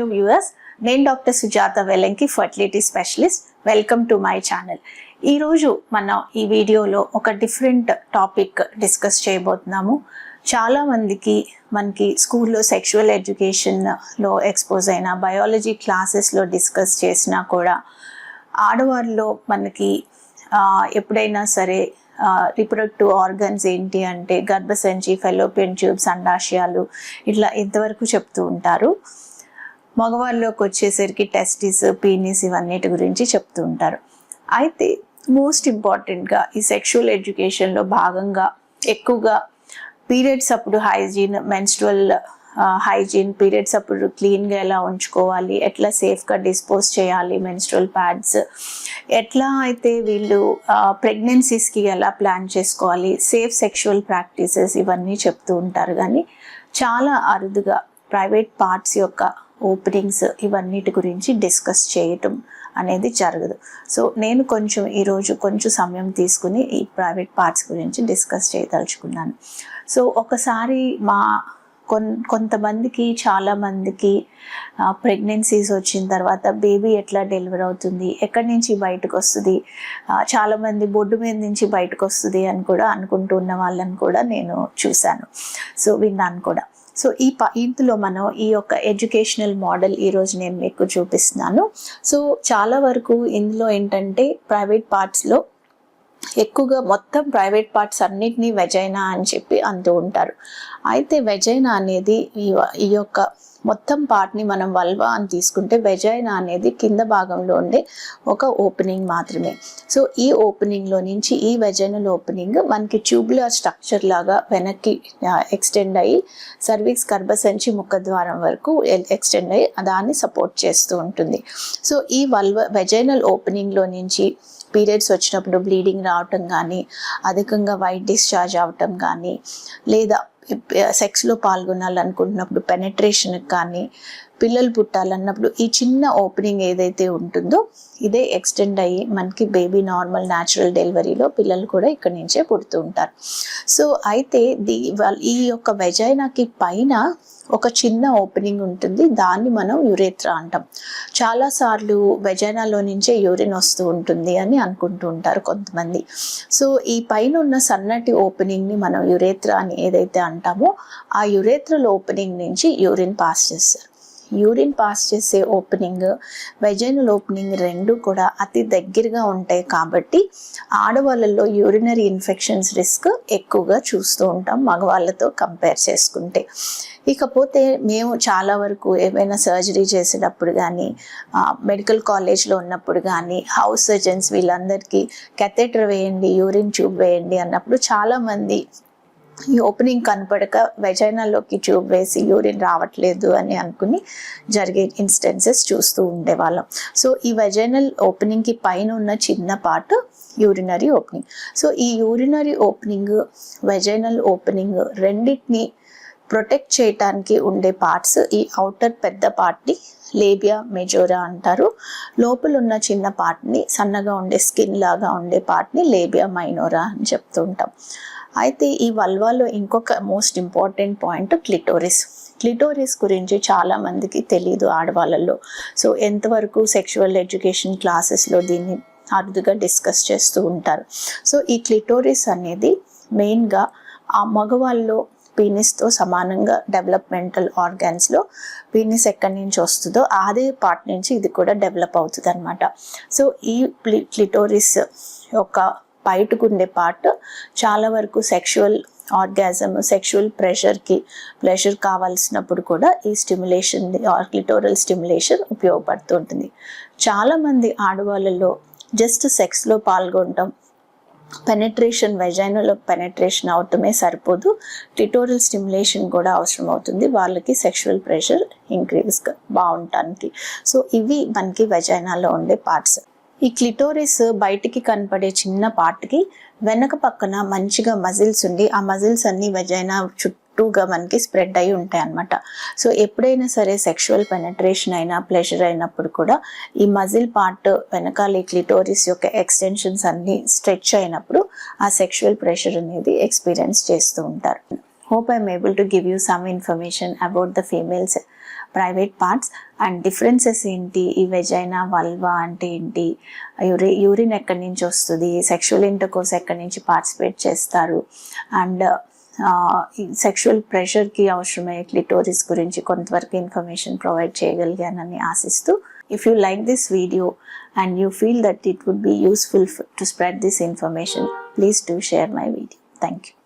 Hello viewers నేను doctor Sujatha Velanki fertility specialist welcome to my channel ఈరోజు మనం ఈ వీడియోలో ఒక డిఫరెంట్ టాపిక్ డిస్కస్ చేయబోతున్నాము. చాలా మందికి మనకి స్కూల్లో సెక్షువల్ ఎడ్యుకేషన్లో ఎక్స్పోజ్ అయిన బయాలజీ క్లాసెస్లో డిస్కస్ చేసినా కూడా ఆడవారిలో మనకి ఎప్పుడైనా సరే రిప్రొడక్టివ్ ఆర్గన్స్ ఏంటి అంటే గర్భసంచి ఫెలోపియన్ ట్యూబ్స్ అండాశయాలు ఇట్లా ఇంతవరకు చెప్తూ ఉంటారు. మగవాళ్ళలోకి వచ్చేసరికి టెస్టిస్ పీనిస్ ఇవన్నిటి గురించి చెప్తూ ఉంటారు. అయితే మోస్ట్ ఇంపార్టెంట్గా ఈ సెక్షువల్ ఎడ్యుకేషన్లో భాగంగా ఎక్కువగా పీరియడ్స్ అప్పుడు హైజీన్ మెన్స్ట్రువల్ హైజీన్ పీరియడ్స్ అప్పుడు క్లీన్గా ఎలా ఉంచుకోవాలి ఎట్లా సేఫ్గా డిస్పోజ్ చేయాలి మెన్స్ట్రల్ ప్యాడ్స్ ఎట్లా అయితే వీళ్ళు ప్రెగ్నెన్సీస్కి ఎలా ప్లాన్ చేసుకోవాలి సేఫ్ సెక్షువల్ ప్రాక్టీసెస్ ఇవన్నీ చెప్తూ ఉంటారు. కానీ చాలా అరుదుగా ప్రైవేట్ పార్ట్స్ యొక్క ఓపెనింగ్స్ ఇవన్నిటి గురించి డిస్కస్ చేయటం అనేది జరగదు. సో నేను కొంచెం ఈరోజు కొంచెం సమయం తీసుకుని ఈ ప్రైవేట్ పార్ట్స్ గురించి డిస్కస్ చేయదలుచుకున్నాను. సో ఒకసారి మా కొన్ కొంతమందికి చాలామందికి ప్రెగ్నెన్సీస్ వచ్చిన తర్వాత బేబీ ఎట్లా డెలివర్ అవుతుంది ఎక్కడి నుంచి బయటకు వస్తుంది చాలామంది బొడ్డు మీద నుంచి బయటకు వస్తుంది అని కూడా అనుకుంటూ ఉన్న వాళ్ళని కూడా నేను చూశాను. సో విన్నాను కూడా. సో ఈ ప ఇందులో మనం ఈ యొక్క ఎడ్యుకేషనల్ మోడల్ ఈరోజు నేను మీకు చూపిస్తున్నాను. సో చాలా వరకు ఇందులో ఏంటంటే ప్రైవేట్ పార్ట్స్లో ఎక్కువగా మొత్తం ప్రైవేట్ పార్ట్స్ అన్నిటినీ వెజైనా అని చెప్పి అంటూ ఉంటారు. అయితే వెజైనా అనేది ఈ ఈ యొక్క మొత్తం పార్ట్ని మనం వల్వా అని తీసుకుంటే వెజైనా అనేది కింద భాగంలో ఉండే ఒక ఓపెనింగ్ మాత్రమే. సో ఈ ఓపెనింగ్లో నుంచి ఈ వెజైనల్ ఓపెనింగ్ మనకి ట్యూబ్లర్ స్ట్రక్చర్ లాగా వెనక్కి ఎక్స్టెండ్ అయ్యి సర్వీక్స్ గర్భసంచి ముఖద్వారం వరకు ఎక్స్టెండ్ అయ్యి దాన్ని సపోర్ట్ చేస్తూ ఉంటుంది. సో ఈ వల్వ వెజైనల్ ఓపెనింగ్లో నుంచి పీరియడ్స్ వచ్చినప్పుడు బ్లీడింగ్ రావటం కానీ అధికంగా వైట్ డిశ్చార్జ్ అవటం కానీ లేదా సెక్స్లో పాల్గొనాలనుకుంటున్నప్పుడు పెనట్రేషన్కి కానీ పిల్లలు పుట్టాలన్నప్పుడు ఈ చిన్న ఓపెనింగ్ ఏదైతే ఉంటుందో ఇదే ఎక్స్టెండ్ అయ్యి మనకి బేబీ నార్మల్ న్యాచురల్ డెలివరీలో పిల్లలు కూడా ఇక్కడి నుంచే పుడుతూ ఉంటారు. సో అయితే ది వాళ్ళ- ఈ యొక్క వెజైనాకి పైన ఒక చిన్న ఓపెనింగ్ ఉంటుంది. దాన్ని మనం యురేత్రా అంటాం. చాలాసార్లు వెజైనాలో నుంచే యూరిన్ వస్తూ ఉంటుంది అని అనుకుంటూ ఉంటారు కొంతమంది. సో ఈ పైన ఉన్న సన్నటి ఓపెనింగ్ని మనం యురేత్రా అని ఏదైతే అంటామో ఆ యురేత్రల ఓపెనింగ్ నుంచి యూరిన్ పాస్ చేస్తారు. యూరిన్ పాస్ చేసే ఓపెనింగ్ వెజైనల్ ఓపెనింగ్ రెండు కూడా అతి దగ్గరగా ఉంటాయి కాబట్టి ఆడవాళ్ళలో యూరినరీ ఇన్ఫెక్షన్స్ రిస్క్ ఎక్కువగా చూస్తూ ఉంటాం మగవాళ్ళతో కంపేర్ చేసుకుంటే. ఇకపోతే మేము చాలా వరకు ఏమైనా సర్జరీ చేసేటప్పుడు కానీ మెడికల్ కాలేజ్లో ఉన్నప్పుడు కానీ హౌస్ సర్జన్స్ వీళ్ళందరికీ కెథెటర్ వేయండి యూరిన్ ట్యూబ్ వేయండి అన్నప్పుడు చాలామంది ఈ ఓపెనింగ్ కనపడక వెజైనాలోకి ట్యూబ్ వేసి యూరిన్ రావట్లేదు అని అనుకుని జరిగే ఇన్స్టెన్సెస్ చూస్తూ ఉండేవాళ్ళం. సో ఈ వెజైనల్ ఓపెనింగ్కి పైన ఉన్న చిన్న పార్ట్ యూరినరీ ఓపెనింగ్ సో ఈ యూరినరీ ఓపెనింగ్ వెజైనల్ ఓపెనింగ్ రెండింటిని ప్రొటెక్ట్ చేయటానికి ఉండే పార్ట్స్ ఈ అవుటర్ పెద్ద పార్ట్ని లేబియా మెజోరా అంటారు. లోపల ఉన్న చిన్న పార్ట్ని సన్నగా ఉండే స్కిన్ లాగా ఉండే పార్ట్ని లేబియా మైనోరా అని చెప్తుంటాం. అయితే ఈ వల్వాలో ఇంకొక most important point clitoris clitoris గురించి చాలామందికి తెలియదు ఆడవాళ్ళల్లో. సో ఎంతవరకు సెక్షువల్ ఎడ్యుకేషన్ క్లాసెస్లో దీన్ని అరుదుగా డిస్కస్ చేస్తూ ఉంటారు. సో ఈ క్లిటోరిస్ అనేది మెయిన్గా ఆ మగవాళ్ళలో పీనిస్తో సమానంగా డెవలప్మెంటల్ ఆర్గాన్స్లో పీనిస్ ఎక్కడి నుంచి వస్తుందో అదే పార్ట్ నుంచి ఇది కూడా డెవలప్ అవుతుంది అనమాట సో ఈ ప్లి క్లిటోరిస్ యొక్క బయటకు ఉండే పార్ట్ చాలా వరకు సెక్షువల్ ఆర్గాజమ్ సెక్షువల్ ప్రెషర్కి ప్రెషర్ కావాల్సినప్పుడు కూడా ఈ స్టిమ్యులేషన్ క్లిటోరల్ స్టిమ్యులేషన్ ఉపయోగపడుతూ ఉంటుంది. చాలామంది ఆడవాళ్ళలో జస్ట్ సెక్స్లో పాల్గొనటం పెనట్రేషన్ వెజైనలో పెనట్రేషన్ అవటమే సరిపోదు. టిటోరల్ స్టిమ్యులేషన్ కూడా అవసరం అవుతుంది వాళ్ళకి సెక్షువల్ ప్రెషర్ ఇంక్రీజ్ బాగుంటానికి. సో ఇవి మనకి వెజైనాలో ఉండే పార్ట్స్ ఈ క్లిటోరిస్ బయటికి కనపడే చిన్న పార్ట్కి వెనక పక్కన మంచిగా మజిల్స్ ఉండి ఆ మజిల్స్ అన్ని వెజైనా చుట్టూగా మనకి స్ప్రెడ్ అయి ఉంటాయి అన్నమాట. సో ఎప్పుడైనా సరే సెక్షువల్ పెనట్రేషన్ అయినా ప్లెజర్ అయినప్పుడు కూడా ఈ మజిల్ పార్ట్ వెనకాల ఈ క్లిటోరిస్ యొక్క ఎక్స్టెన్షన్స్ అన్ని స్ట్రెచ్ అయినప్పుడు ఆ సెక్షువల్ ప్రెషర్ అనేది ఎక్స్పీరియన్స్ చేస్తూ ఉంటారు. Hope i'm able to give you some information about the females private parts and differences ఏంటి? ఈ వెజైనా వల్వా అంటే ఏంటి? యూరి యూరిన్ ఎక్కడి నుంచి వస్తుంది? సెక్షువల్ ఇంటర్కోర్స్ ఎక్కడి నుంచి పార్టిసిపేట్ చేస్తారు? అండ్ సెక్షువల్ ప్రెషర్కి అవసరమయ్యే క్లిటోరిస్ గురించి కొంతవరకు ఇన్ఫర్మేషన్ ప్రొవైడ్ చేయగలిగానని ఆశిస్తూ if you like this video and you feel that it would be useful to spread this information please to share my video thank you